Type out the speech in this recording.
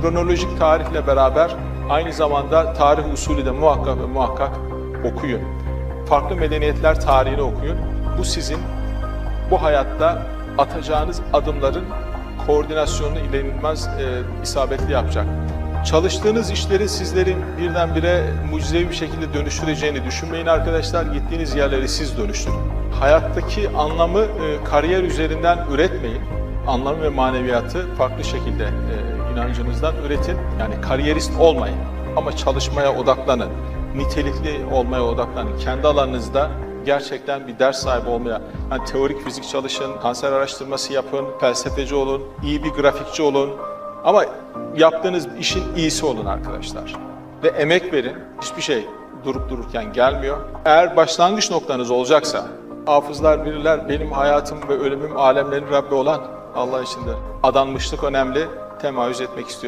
kronolojik tarihle beraber aynı zamanda tarih usulü de muhakkak ve muhakkak okuyun. Farklı medeniyetler tarihini okuyun. Bu sizin bu hayatta atacağınız adımların koordinasyonunu ilenilmez e, isabetli yapacak. Çalıştığınız işleri sizlerin birdenbire mucizevi bir şekilde dönüştüreceğini düşünmeyin arkadaşlar. Gittiğiniz yerleri siz dönüştürün. Hayattaki anlamı e, kariyer üzerinden üretmeyin. Anlamı ve maneviyatı farklı şekilde e, inancınızdan üretin. Yani kariyerist olmayın ama çalışmaya odaklanın. Nitelikli olmaya odaklanın. Kendi alanınızda gerçekten bir ders sahibi olmaya, yani teorik fizik çalışın, kanser araştırması yapın, felsefeci olun, iyi bir grafikçi olun. Ama yaptığınız işin iyisi olun arkadaşlar. Ve emek verin. Hiçbir şey durup dururken gelmiyor. Eğer başlangıç noktanız olacaksa, hafızlar bilirler benim hayatım ve ölümüm alemlerin Rabbi olan Allah içindir. Adanmışlık önemli, temayüz etmek istiyorsanız.